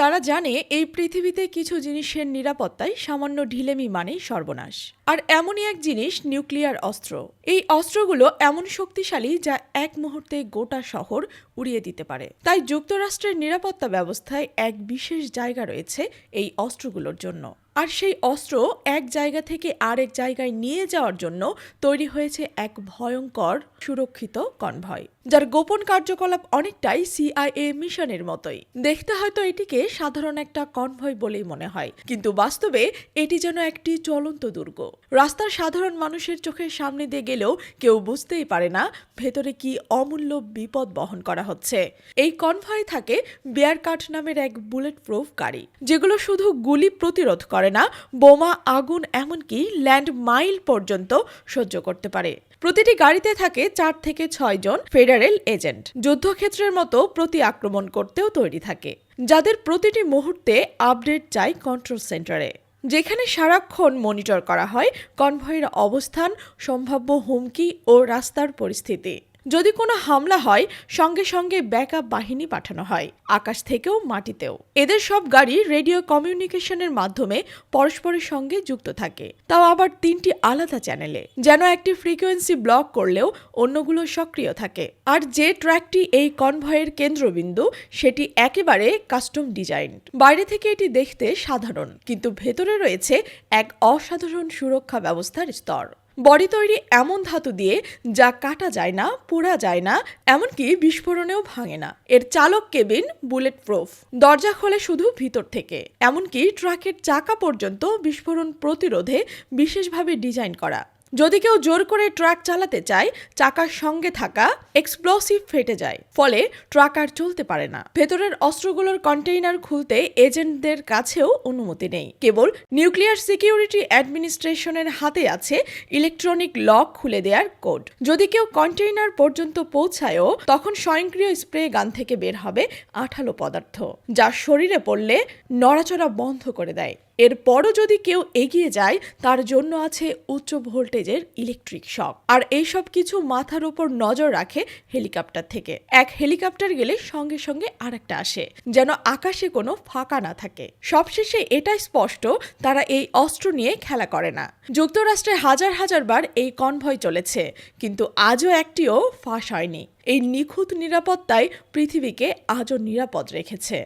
তারা জানে এই পৃথিবীতে কিছু জিনিসের নিরাপত্তায় সামান্য ঢিলেমি মানেই সর্বনাশ। আর এমনই এক জিনিস, নিউক্লিয়ার অস্ত্র। এই অস্ত্রগুলো এমন শক্তিশালী যা এক মুহূর্তে গোটা শহর উড়িয়ে দিতে পারে। তাই যুক্তরাষ্ট্রের নিরাপত্তা ব্যবস্থায় এক বিশেষ জায়গা রয়েছে এই অস্ত্রগুলোর জন্য। আর সেই অস্ত্র এক জায়গা থেকে আরেক জায়গায় নিয়ে যাওয়ার জন্য তৈরি হয়েছে এক ভয়ঙ্কর সুরক্ষিত কনভয়। যার গোপন কার্যকলাপ অনেকটাই সিআইএ মিশনের মতোই। দেখতে হয়তো এটিকে সাধারণ একটা কনভয় বলেই মনে হয়, কিন্তু বাস্তবে এটি যেন একটি চলন্ত দুর্গ। রাস্তার সাধারণ মানুষের চোখের সামনে দিয়ে গেলেও কেউ বুঝতেই পারে না ভেতরে কি অমূল্য বিপদ বহন করা হচ্ছে। এই কনভয় থাকে বেয়ার কাঠ নামের এক বুলেট প্রুফ গাড়ি, যেগুলো শুধু গুলি প্রতিরোধ করে না, বোমা, আগুন, এমনকি ল্যান্ড মাইল পর্যন্ত সহ্য করতে পারে। প্রতিটি গাড়িতে থাকে চার থেকে ছয় জন ফেডারেল এজেন্ট। যুদ্ধক্ষেত্রের মতো প্রতি আক্রমণ করতেও তৈরি থাকে। যাদের প্রতিটি মুহূর্তে আপডেট চাই কন্ট্রোল সেন্টারে। যেখানে সারাক্ষণ মনিটর করা হয়, কনভয়ের অবস্থান, সম্ভাব্য হুমকি ও রাস্তার পরিস্থিতি। যদি কোনো হামলা হয়, সঙ্গে সঙ্গে ব্যাকআপ বাহিনী পাঠানো হয়, আকাশ থেকেও মাটিতেও। এদের সব গাড়ি রেডিও কমিউনিকেশনের মাধ্যমে পরস্পরের সঙ্গে যুক্ত থাকে। তাও আবার তিনটি আলাদা চ্যানেলে, যেন একটি ফ্রিকোয়েন্সি ব্লক করলেও অন্যগুলো সক্রিয় থাকে। আর যে ট্র্যাকটি এই কনভয়ের কেন্দ্রবিন্দু, সেটি একেবারে কাস্টম ডিজাইন বাইরে থেকে এটি দেখতে সাধারণ, কিন্তু ভেতরে রয়েছে এক অসাধারণ সুরক্ষা ব্যবস্থার স্তর। বডি তৈরি এমন ধাতু দিয়ে যা কাটা যায় না, পোড়া যায় না, এমনকি বিস্ফোরণেও ভাঙে না। এর চালক কেবিন বুলেট প্রুফ দরজা খোলে শুধু ভিতর থেকে। এমনকি ট্রাকের চাকা পর্যন্ত বিস্ফোরণ প্রতিরোধে বিশেষভাবে ডিজাইন করা। যদি কেউ জোর করে ট্রাক চালাতে চায়, চাকার সঙ্গে থাকা এক্সপ্লোসিভ ফেটে যায়। ফলে ট্রাক আর চলতে পারে না। ভেতরের অস্ত্রগুলোর কন্টেইনার খুলতে এজেন্টদের কাছেও অনুমতি নেই। কেবল নিউক্লিয়ার সিকিউরিটি অ্যাডমিনিস্ট্রেশনের হাতে আছে ইলেকট্রনিক লক খুলে দেওয়ার কোড। যদি কেউ কন্টেইনার পর্যন্ত পৌঁছায়ও, তখন স্বয়ংক্রিয় স্প্রে গান থেকে বের হবে আঠালো পদার্থ, যা শরীরে পড়লে নড়াচড়া বন্ধ করে দেয়। এরপরও যদি কেউ এগিয়ে যায়, তার জন্য আছে উচ্চ ভোল্টেজের ইলেকট্রিক শক। আর এইসব কিছু মাথার উপর নজর রাখে হেলিকপ্টার থেকে। এক হেলিকপ্টার গেলে সঙ্গে সঙ্গে আরেকটা আসে, যেন আকাশে কোনো ফাঁকা না থাকে। সবশেষে এটাই স্পষ্ট, তারা এই অস্ত্র নিয়ে খেলা করে না। যুক্তরাষ্ট্রে হাজার হাজার বার এই কনভয় চলেছে, কিন্তু আজও একটিও ফাঁস হয়নি। এই নিখুঁত নিরাপত্তায় পৃথিবীকে আজও নিরাপদ রেখেছে।